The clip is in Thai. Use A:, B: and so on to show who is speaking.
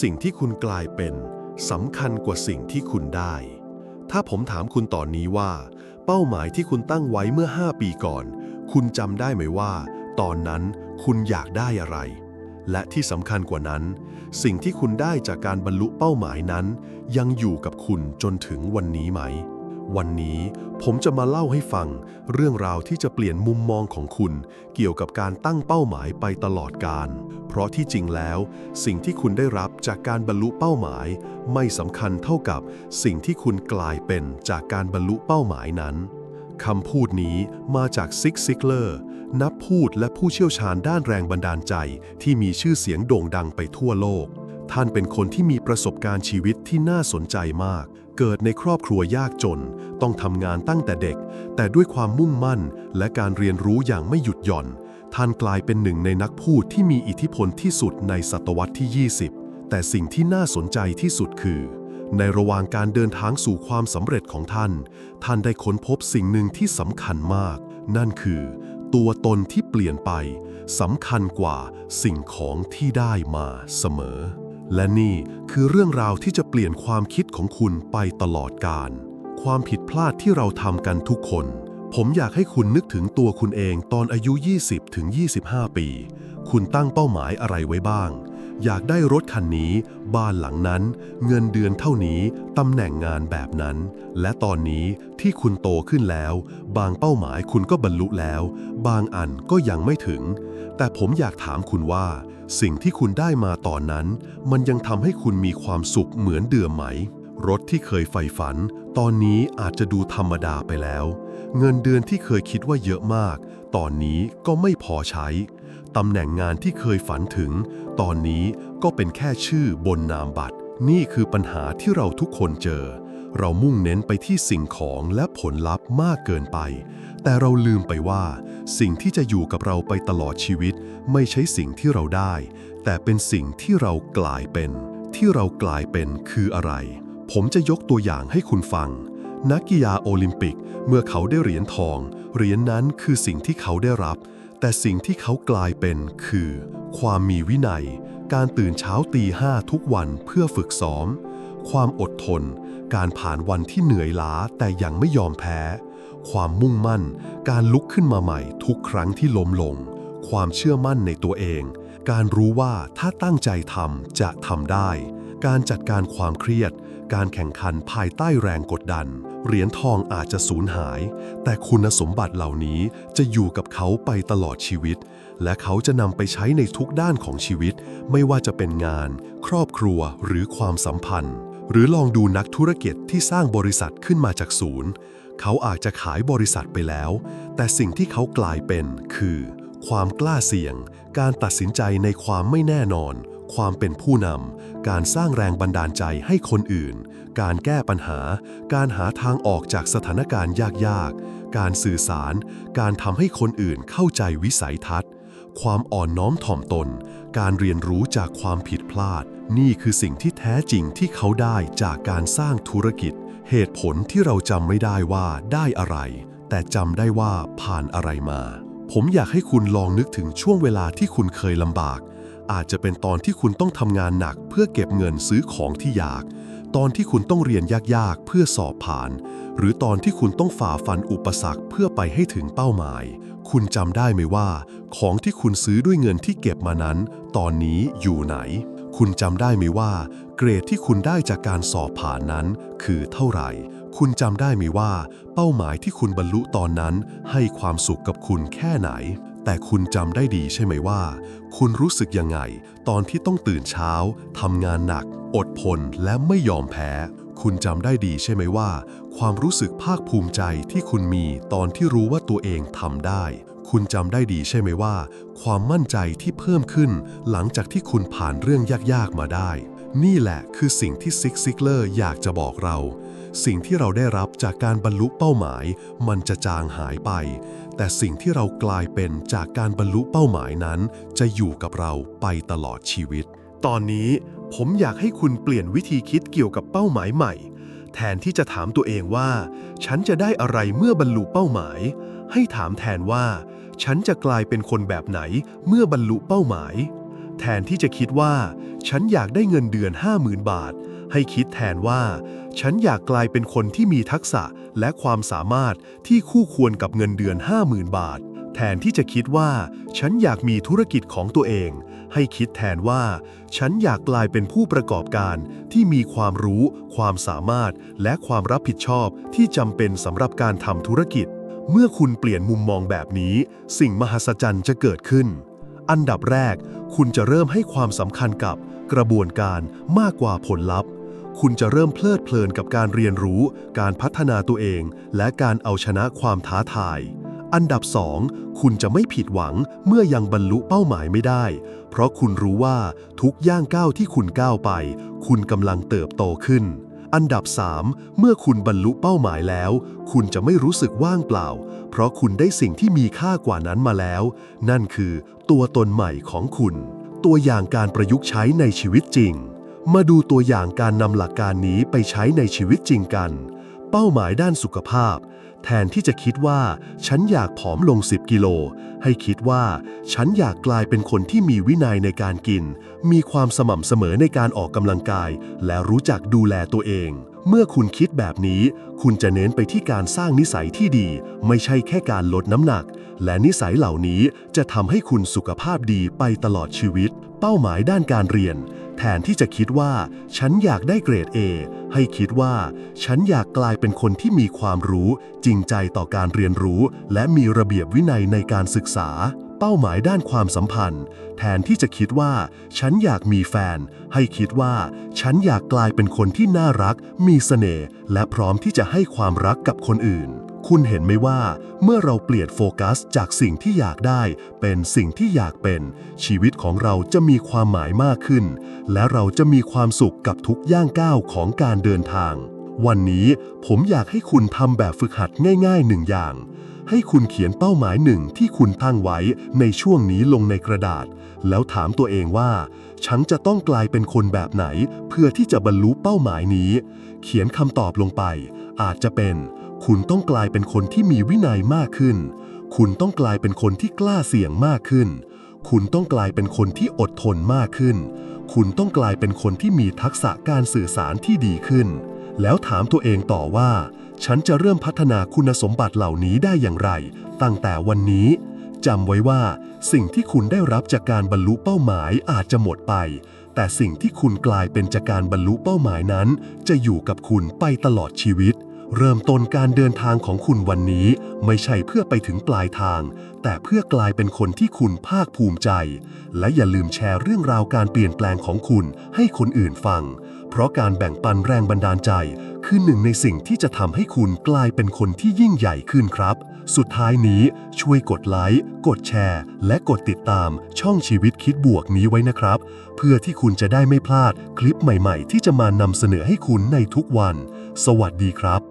A: สิ่งที่คุณกลายเป็นสำคัญกว่าสิ่งที่คุณได้ ถ้าผมถามคุณตอนนี้ว่า เป้าหมายที่คุณตั้งไว้เมื่อ 5 ปีก่อน คุณจำได้ไหมว่า ตอนนั้นคุณอยากได้อะไร และที่สำคัญกว่านั้น สิ่งที่คุณได้จากการบรรลุเป้าหมายนั้น ยังอยู่กับคุณจนถึงวันนี้ไหม วันนี้ผมจะมาเล่าให้ฟัง เรื่องราวที่จะเปลี่ยนมุมมองของคุณ เกี่ยวกับการตั้งเป้าหมายไปตลอดการ เพราะที่จริงแล้ว สิ่งที่คุณได้รับจากการบรรลุเป้าหมาย ไม่สำคัญเท่ากับสิ่งที่คุณกลายเป็นจากการบรรลุเป้าหมายนั้นคำพูดนี้มาจากซิกซิกเลอร์ นักพูดและผู้เชี่ยวชาญด้านแรงบันดาลใจ ที่มีชื่อเสียงโด่งดังไปทั่วโลก ท่านเป็นคนที่มีประสบการณ์ชีวิตที่น่าสนใจมาก เกิดในครอบครัวยากจน ต้องทำงานตั้งแต่เด็ก แต่ด้วยความมุ่งมั่นและการเรียนรู้อย่างไม่หยุดหย่อน ท่านกลายเป็นหนึ่งในนักพูดที่มีอิทธิพลที่สุดในศตวรรษที่ 20 แต่สิ่งที่น่าสนใจที่สุดคือ ในระหว่างการเดินทางสู่ความสำเร็จของท่าน ท่านได้ค้นพบสิ่งหนึ่งที่สำคัญมาก นั่นคือ ตัวตนที่เปลี่ยนไปสำคัญกว่าสิ่งของที่ได้มาเสมอและนี่ คือเรื่องราวที่จะเปลี่ยนความคิดของคุณไปตลอดกาล ความผิดพลาดที่เราทำกันทุกคน ผมอยากให้คุณนึกถึงตัวคุณเองตอนอายุ 20ถึง25 ปี คุณตั้งเป้าหมายอะไรไว้บ้าง อยากได้รถคันนี้ บ้านหลังนั้น เงินเดือนเท่านี้ตำแหน่งงานแบบนั้น และตอนนี้ที่คุณโตขึ้นแล้ว บางเป้าหมายคุณก็บรรลุแล้ว บางอันก็ยังไม่ถึง แต่ผมอยากถามคุณว่า สิ่งที่คุณได้มาตอนนั้น มันยังทำให้คุณมีความสุขเหมือนเดิมไหม รถที่เคยใฝ่ฝัน ตอนนี้อาจจะดูธรรมดาไปแล้ว เงินเดือนที่เคยคิดว่าเยอะมาก ตอนนี้ก็ไม่พอใช้ ตำแหน่งงานที่เคยฝันถึง ตอนนี้ก็เป็นแค่ชื่อบนนามบัตร นี่คือปัญหาที่เราทุกคนเจอ เรามุ่งเน้นไปที่สิ่งของและผลลัพธ์มากเกินไป แต่เราลืมไปว่า สิ่งที่จะอยู่กับเราไปตลอดชีวิต ไม่ใช่สิ่งที่เราได้ แต่เป็นสิ่งที่เรากลายเป็น ที่เรากลายเป็นคืออะไร ผมจะยกตัวอย่างให้คุณฟังนักกีฬาโอลิมปิก เมื่อเขาได้เหรียญทอง เหรียญนนั้นคือสิ่งที่เขาได้รับ แต่สิ่งที่เขากลายเป็นคือ ความมีวินัย การตื่นเช้าตีห้าทุกวันเพื่อฝึกซ้อม ความอดทน การผ่านวันที่เหนื่อยล้าแต่ยังไม่ยอมแพ้ ความมุ่งมั่น การลุกขึ้นมาใหม่ทุกครั้งที่ล้มลง ความเชื่อมั่นในตัวเอง การรู้ว่าถ้าตั้งใจทำจะทำได้ การจัดการความเครียด การแข่งขันภายใต้แรงกดดัน เหรียญทองอาจจะสูญหาย แต่คุณสมบัติเหล่านี้จะอยู่กับเขาไปตลอดชีวิต และเขาจะนำไปใช้ในทุกด้านของชีวิต ไม่ว่าจะเป็นงาน ครอบครัวหรือความสัมพันธ์ หรือลองดูนักธุรกิจที่สร้างบริษัทขึ้นมาจากศูนย์ เขาอาจจะขายบริษัทไปแล้ว แต่สิ่งที่เขากลายเป็นคือ ความกล้าเสี่ยง การตัดสินใจในความไม่แน่นอน ความเป็นผู้นำ การสร้างแรงบันดาลใจให้คนอื่น การแก้ปัญหา การหาทางออกจากสถานการณ์ยากๆ การสื่อสาร การทำให้คนอื่นเข้าใจวิสัยทัศน์ ความอ่อนน้อมถ่อมตน การเรียนรู้จากความผิดพลาด นี่คือสิ่งที่แท้จริงที่เขาได้จากการสร้างธุรกิจ เหตุผลที่เราจำไม่ได้ว่าได้อะไร แต่จำได้ว่าผ่านอะไรมา ผมอยากให้คุณลองนึกถึงช่วงเวลาที่คุณเคยลำบาก อาจจะเป็นตอนที่คุณต้องทำงานหนักเพื่อเก็บเงินซื้อของที่อยาก ตอนที่คุณต้องเรียนยากๆ เพื่อสอบผ่าน หรือตอนที่คุณต้องฝ่าฟันอุปสรรคเพื่อไปให้ถึงเป้าหมาย คุณจำได้ไหมว่า ของที่คุณซื้อด้วยเงินที่เก็บมานั้น ตอนนี้อยู่ไหน คุณจำได้ไหมว่า เกรดที่คุณได้จากการสอบผ่านนั้น คือเท่าไหร่ คุณจำได้ไหมว่า เป้าหมายที่คุณบรรลุตอนนั้น ให้ความสุขกับคุณแค่ไหน แต่คุณจำได้ดีใช่ไหมว่า คุณรู้สึกยังไง ตอนที่ต้องตื่นเช้าทำงานหนัก อดทนและไม่ยอมแพ้ คุณจำได้ดีใช่ไหมว่า ความรู้สึกภาคภูมิใจที่คุณมีตอนที่รู้ว่าตัวเองทำได้ คุณจำได้ดีใช่ไหมว่า ความมั่นใจที่เพิ่มขึ้น หลังจากที่คุณผ่านเรื่องยากๆมาได้ นี่แหละคือสิ่งที่ซิกซิกเลอร์อยากจะบอกเรา สิ่งที่เราได้รับจากการบรรลุเป้าหมาย มันจะจางหายไป แต่สิ่งที่เรากลายเป็นจากการบรรลุเป้าหมายนั้น จะอยู่กับเราไปตลอดชีวิต ตอนนี้ผมอยากให้คุณเปลี่ยนวิธีคิดเกี่ยวกับเป้าหมายใหม่ แทนที่จะถามตัวเองว่า ฉันจะได้อะไรเมื่อบรรลุเป้าหมาย ให้ถามแทนว่า ฉันจะกลายเป็นคนแบบไหนเมื่อบรรลุเป้าหมาย แทนที่จะคิดว่า ฉันอยากได้เงินเดือน 50,000 บาท ให้คิดแทนว่า ฉันอยากกลายเป็นคนที่มีทักษะและความสามารถที่คู่ควรกับเงินเดือน 50,000 บาท แทนที่จะคิดว่า ฉันอยากมีธุรกิจของตัวเอง ให้คิดแทนว่า ฉันอยากกลายเป็นผู้ประกอบการที่มีความรู้ ความสามารถ และความรับผิดชอบที่จำเป็นสำหรับการทำธุรกิจ เมื่อคุณเปลี่ยนมุมมองแบบนี้ สิ่งมหัศจรรย์จะเกิดขึ้นอันดับแรก คุณจะเริ่มให้ความสำคัญกับกระบวนการมากกว่าผลลัพธ์ คุณจะเริ่มเพลิดเพลินกับการเรียนรู้ การพัฒนาตัวเอง และการเอาชนะความท้าทาย อันดับ 2 คุณจะไม่ผิดหวังเมื่อยังบรรลุเป้าหมายไม่ได้ เพราะคุณรู้ว่าทุกย่างก้าวที่คุณก้าวไป คุณกำลังเติบโตขึ้นอันดับ 3 เมื่อคุณบรรลุเป้าหมายแล้ว คุณจะไม่รู้สึกว่างเปล่า เพราะคุณได้สิ่งที่มีค่ากว่านั้นมาแล้ว นั่นคือตัวตนใหม่ของคุณ ตัวอย่างการประยุกต์ใช้ในชีวิตจริง มาดูตัวอย่างการนำหลักการนี้ไปใช้ในชีวิตจริงกัน เป้าหมายด้านสุขภาพ แทนที่จะคิดว่า ฉันอยากผอมลง 10 กิโล ให้คิดว่า ฉันอยากกลายเป็นคนที่มีวินัยในการกิน มีความสม่ำเสมอในการออกกำลังกาย และรู้จักดูแลตัวเอง เมื่อคุณคิดแบบนี้ คุณจะเน้นไปที่การสร้างนิสัยที่ดี ไม่ใช่แค่การลดน้ำหนัก และนิสัยเหล่านี้จะทำให้คุณสุขภาพดีไปตลอดชีวิต เป้าหมายด้านการเรียน แทนที่จะคิดว่า ฉันอยากได้เกรด A ให้คิดว่า ฉันอยากกลายเป็นคนที่มีความรู้ จริงใจต่อการเรียนรู้ และมีระเบียบวินัยในการศึกษา เป้าหมายด้านความสัมพันธ์ แทนที่จะคิดว่า ฉันอยากมีแฟน ให้คิดว่า ฉันอยากกลายเป็นคนที่น่ารัก มีเสน่ห์และพร้อมที่จะให้ความรักกับคนอื่น คุณเห็นไหมว่า เมื่อเราเปลี่ยนโฟกัสจากสิ่งที่อยากได้ เป็นสิ่งที่อยากเป็น ชีวิตของเราจะมีความหมายมากขึ้น และเราจะมีความสุขกับทุกย่างก้าวของการเดินทาง วันนี้ผมอยากให้คุณทำแบบฝึกหัดง่ายๆหนึ่งอย่าง ให้คุณเขียนเป้าหมายหนึ่งที่คุณตั้งไว้ในช่วงนี้ลงในกระดาษ แล้วถามตัวเองว่า ฉันจะต้องกลายเป็นคนแบบไหน เพื่อที่จะบรรลุเป้าหมายนี้ เขียนคำตอบลงไป อาจจะเป็น คุณต้องกลายเป็นคนที่มีวินัยมากขึ้น คุณต้องกลายเป็นคนที่กล้าเสี่ยงมากขึ้น คุณต้องกลายเป็นคนที่อดทนมากขึ้น คุณต้องกลายเป็นคนที่มีทักษะการสื่อสารที่ดีขึ้น แล้วถามตัวเองต่อว่า ฉันจะเริ่มพัฒนาคุณสมบัติเหล่านี้ได้อย่างไร ตั้งแต่วันนี้จำไว้ว่า สิ่งที่คุณได้รับจากการบรรลุเป้าหมายอาจจะหมดไป แต่สิ่งที่คุณกลายเป็นจากการบรรลุเป้าหมายนั้น จะอยู่กับคุณไปตลอดชีวิต เริ่มต้นการเดินทางของคุณวันนี้ ไม่ใช่เพื่อไปถึงปลายทาง แต่เพื่อกลายเป็นคนที่คุณภาคภูมิใจ และอย่าลืมแชร์เรื่องราวการเปลี่ยนแปลงของคุณให้คนอื่นฟัง เพราะการแบ่งปันแรงบันดาลใจ คือหนึ่งในสิ่งที่จะทำให้คุณกลายเป็นคนที่ยิ่งใหญ่ขึ้นครับ สุดท้ายนี้ช่วยกดไลค์กดแชร์ และกดติดตามช่องชีวิตคิดบวกนี้ไว้นะครับ เพื่อที่คุณจะได้ไม่พลาดคลิปใหม่ ๆ ที่จะมานำเสนอให้คุณในทุกวัน สวัสดีครับ